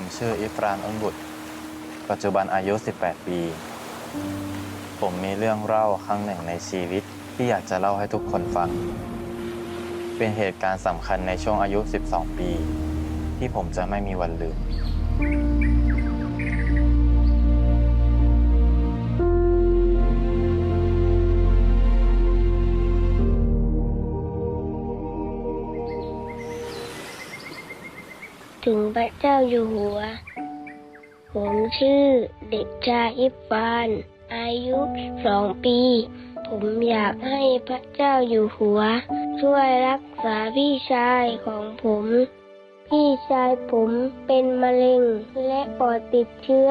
ผมชื่ออิฟรานอุมบุตร ปัจจุบันอายุ 18 ปี ผมมีเรื่องเล่าครั้งหนึ่งในชีวิตที่อยากจะเล่าให้ทุกคนฟัง เป็นเหตุการณ์สำคัญในช่วงอายุ 12 ปี ที่ผมจะไม่มีวันลืม งพระเจ้าอยู่หัว ผมชื่อเด็กชายอิฟาน อายุสองปี ผมอยากให้พระเจ้าอยู่หัว ช่วยรักษาพี่ชายของผม พี่ชายผมเป็นมะเร็งและปอดติดเชื้อ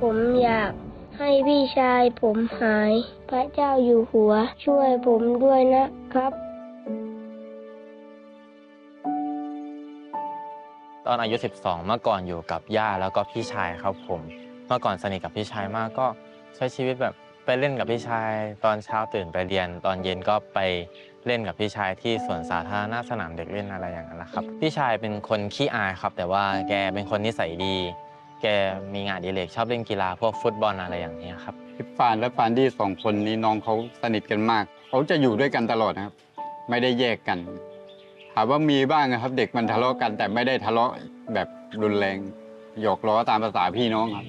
ผมอยากให้พี่ชายผมหาย พระเจ้าอยู่หัว ช่วยผมด้วยนะครับ ตอนอายุ 12 เมื่อก่อนอยู่กับย่าแล้วก็พี่ชายครับผม เมื่อก่อนสนิทกับพี่ชายมากก็ใช้ชีวิตแบบไปเล่นกับพี่ชาย ตอนเช้าตื่นไปเรียน ตอนเย็นก็ไปเล่นกับพี่ชายที่สวนสาธารณะสนามเด็กเล่นอะไรอย่างนั้นนะครับ พี่ชายเป็นคนขี้อายครับ แต่ว่าแกเป็นคนนิสัยดี แกมีงานอดิเรกชอบเล่นกีฬาพวกฟุตบอลอะไรอย่างนี้ยครับพี่ฟานและฟานดี้สองคนนี้น้องเขาสนิทกันมาก เขาจะอยู่ด้วยกันตลอดนะครับ ไม่ได้แยกกัน ถามว่ามีบ้างนะครับ เด็กมันทะเลาะกัน แต่ไม่ได้ทะเลาะแบบรุนแรงหยอกล้อตามภาษาพี่น้องครับ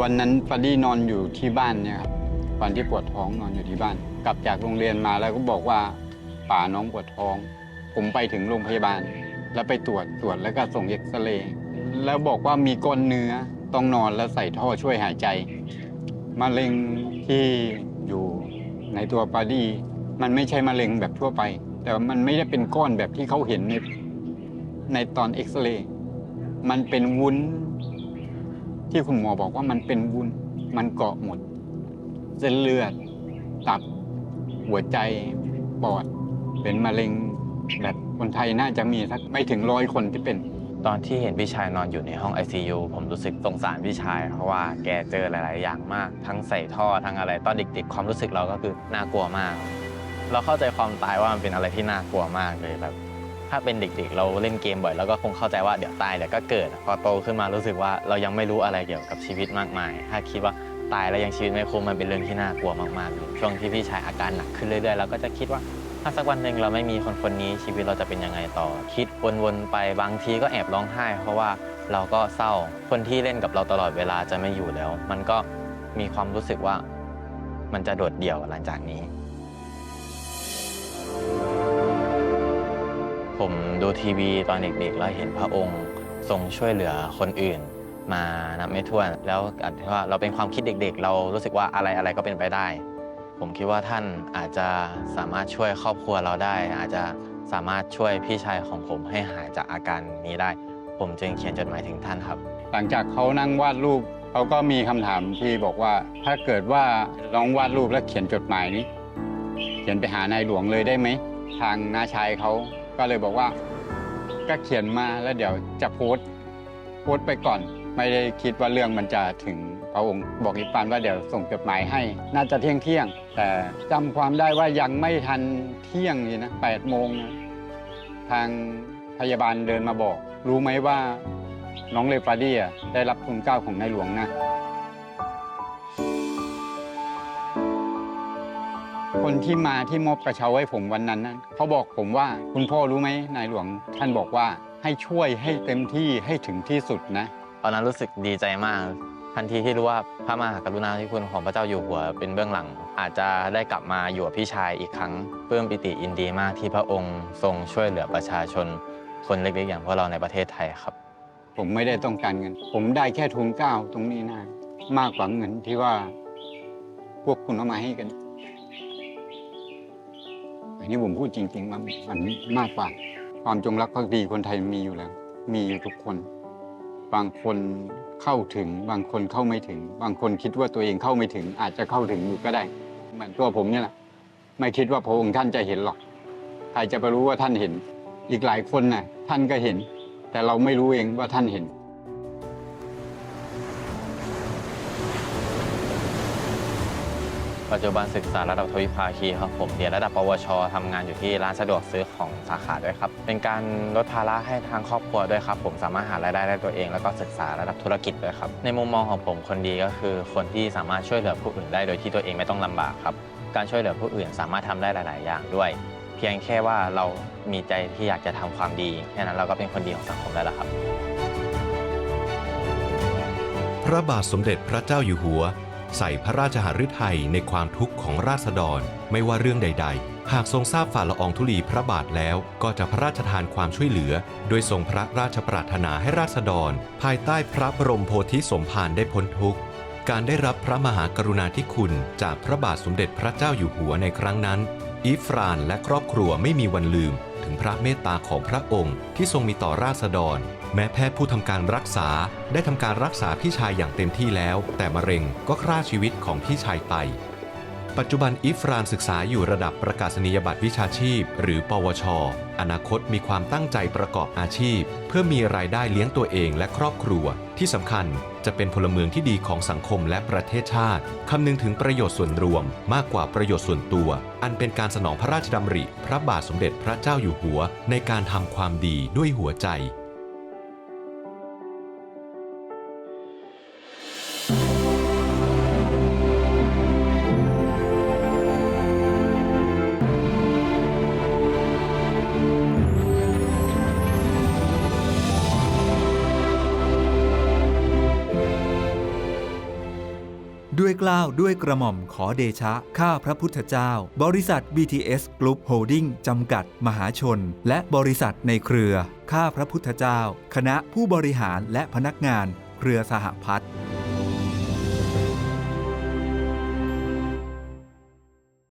วันนั้นฟานดี้นอนอยู่ที่บ้านเนี่ยครับวันที่ปวดท้องนอนอยู่ที่บ้าน กลับจากโรงเรียนมาแล้วก็บอกว่าป่าน้องปวดท้อง ผมไปถึงโรงพยาบาล แล้วไปตรวจตรวจแล้วก็ส่งเอ็กซเรย์แล้วบอกว่ามีก้อนเนื้อต้องนอนแล้วใส่ท่อช่วยหายใจมะเร็งที่อยู่ในตัวปาดี้มันไม่ใช่มะเร็งแบบทั่วไป แต่ว่ามันไม่ได้เป็นก้อนแบบที่เขาเห็นในในตอนเอ็กซเรย์มันเป็นวุ้น ที่คุณหมอบอกว่ามันเป็นวุ้น มันเกาะหมดเส้นเลือด ตับ หัวใจ ปอด เป็นมะเร็งแบบคนไทยน่าจะมีสักไม่ถึงร้อยคนที่เป็น ตอนที่เห็นพี่ชายนอนอยู่ในห้อง ICU ผมรู้สึกสงสารพี่ชาย เพราะว่าแกเจอหลาย ๆ อย่างมาก ทั้งใส่ท่อทั้งอะไร ตอนเด็ก ๆ ความรู้สึกเราก็คือน่ากลัวมาก เราเข้าใจความตายว่ามันเป็นอะไรที่น่ากลัวมากเลยแบบ ถ้าเป็นเด็กๆ เราเล่นเกมบ่อยเราก็คงเข้าใจว่าเดี๋ยวตายเดี๋ยวก็เกิด พอโตขึ้นมารู้สึกว่าเรายังไม่รู้อะไรเกี่ยวกับชีวิตมากมาย ถ้าคิดว่าตายแล้วยังชีวิตไม่คุ้มมันเป็นเรื่องที่น่ากลัวมากๆเลยช่วงที่พี่ชายอาการหนักขึ้นเรื่อยๆเราก็จะคิดว่าถ้าสักวันหนึ่งเราไม่มีคนคนนี้ชีวิตเราจะเป็นยังไงต่อ คิดวนๆไปบางทีก็แอบร้องไห้ เพราะว่าเราก็เศร้าคนที่เล่นกับเราตลอดเวลาจะไม่อยู่แล้ว มันก็มีความรู้สึกว่ามันจะโดดเดี่ยวหลังจากนี้ ผมดูทีวีตอนเด็กๆแล้วเห็นพระองค์ทรงช่วยเหลือคนอื่น มานับไม่ถ้วน แล้วอาจจะว่าเราเป็นความคิดเด็ก ๆ เรารู้สึกว่าอะไรอะไรก็เป็นไปได้ ผมคิดว่าท่านอาจจะสามารถช่วยครอบครัวเราได้ อาจจะสามารถช่วยพี่ชายของผมให้หายจากอาการนี้ได้ ผมจึงเขียนจดหมายถึงท่านครับ หลังจากเขานั่งวาดรูปเขาก็มีคำถามที่บอกว่า ถ้าเกิดว่าน้องวาดรูปแล้วเขียนจดหมายนี้ เขียนไปหานายหลวงเลยได้ไหม ทางน้าชายเขา ก็เลยบอกว่า ก็เขียนมาแล้วเดี๋ยวจะโพสต์โพสต์ไปก่อน ไม่ได้คิดว่าเรื่องมันจะถึงพระองค์บอกอีกปานว่าเดี๋ยวส่งจดหมายให้ น่าจะเที่ยงเที่ยง แต่จำความได้ว่ายังไม่ทันเที่ยงนี่นะแปดโมงนะทางพยาบาลเดินมาบอก รู้ไหมว่าน้องเลฟาดี้ได้รับทุนเก้าของในหลวงนะ คนที่มาที่มอบกระเช้าให้ผมวันนั้นนั้นเขาบอกผมว่าคุณพ่อรู้ไหมนายหลวง ท่านบอกว่าให้ช่วยให้เต็มที่ให้ถึงที่สุดนะ ตอนนั้นรู้สึกดีใจมาก ทันทีที่รู้ว่าพระมหากรุณาธิคุณของพระเจ้าอยู่หัวเป็นเบื้องหลัง อาจจะได้กลับมาอยู่กับพี่ชายอีกครั้งปลื้มปิติยินดีมากที่พระองค์ทรงช่วยเหลือประชาชน คนเล็กๆอย่างพวกเราในประเทศไทยครับ ผมไม่ได้ต้องการเงิน ผมได้แค่ทุนเกล้าตรงนี้นะ มากกว่าเงินที่ว่า พวกคุณเอามาให้กัน อันนี้ผมพูดจริงๆว่ามันมากกว่า ความจงรักภักดีคนไทยมีอยู่แล้ว มีอยู่ทุกคน บางคนเข้าถึง บางคนเข้าไม่ถึง บางคนคิดว่าตัวเองเข้าไม่ถึง อาจจะเข้าถึงอยู่ก็ได้ เหมือนตัวผมเนี่ยแหละไม่คิดว่าพระองค์ท่านจะเห็นหรอกใครจะไปรู้ว่าท่านเห็น อีกหลายคนน่ะท่านก็เห็น แต่เราไม่รู้เองว่าท่านเห็น ปัจจุบันศึกษาระดับทวิภาคีครับผมเรียนระดับปวชทำงานอยู่ที่ร้านสะดวกซื้อของสาขาด้วยครับ เป็นการลดภาระให้ทางครอบครัวด้วยครับ ผมสามารถหารายได้ได้ตัวเอง แล้วก็ศึกษาระดับธุรกิจด้วยครับ ในมุมมองของผมคนดีก็คือ คนที่สามารถช่วยเหลือผู้อื่นได้โดยที่ตัวเองไม่ต้องลำบากครับ การช่วยเหลือผู้อื่นสามารถทำได้หลาย ๆ อย่างด้วย เพียงแค่ว่าเรามีใจที่อยากจะทำความดีแค่นั้นเราก็เป็นคนดีของสังคมแล้วล่ะครับ พระบาทสมเด็จพระเจ้าอยู่หัว ใส่พระราชหฤทัยในความทุกข์ของราษฎรไม่ว่าเรื่องใด ๆ หากทรงทราบฝ่าละอองธุลีพระบาทแล้ว ก็จะพระราชทานความช่วยเหลือ โดยทรงพระราชปรารถนาให้ราษฎร ภายใต้พระบรมโพธิสมภารได้พ้นทุกข์การได้รับพระมหากรุณาธิคุณจากพระบาทสมเด็จพระเจ้าอยู่หัวในครั้งนั้น อีฟรานและครอบครัวไม่มีวันลืม ถึงพระเมตตาของพระองค์ที่ทรงมีต่อราษฎร แม้แพทย์ผู้ทำการรักษาได้ทำการรักษาพี่ชายอย่างเต็มที่แล้ว แต่มะเร็งก็ฆ่าชีวิตของพี่ชายไป ปัจจุบันอีฟรานศึกษาอยู่ระดับประกาศนียบัตรวิชาชีพ หรือ ปวช อนาคตมีความตั้งใจประกอบอาชีพ เพื่อมีรายได้เลี้ยงตัวเองและครอบครัว ที่สำคัญจะเป็นพลเมืองที่ดีของสังคมและประเทศชาติคำนึงถึงประโยชน์ส่วนรวม มากกว่าประโยชน์ส่วนตัว อันเป็นการสนองพระราชดำริ พระบาทสมเด็จพระเจ้าอยู่หัว ในการทำความดีด้วยหัวใจ ด้วยกล้าวด้วยกระหม่อมขอเดชะ ข้าพระพุทธเจ้า บริษัท BTS Group Holding จำกัด มหาชน และบริษัทในเครือ ข้าพระพุทธเจ้า คณะผู้บริหารและพนักงาน เครือสหพัฒน์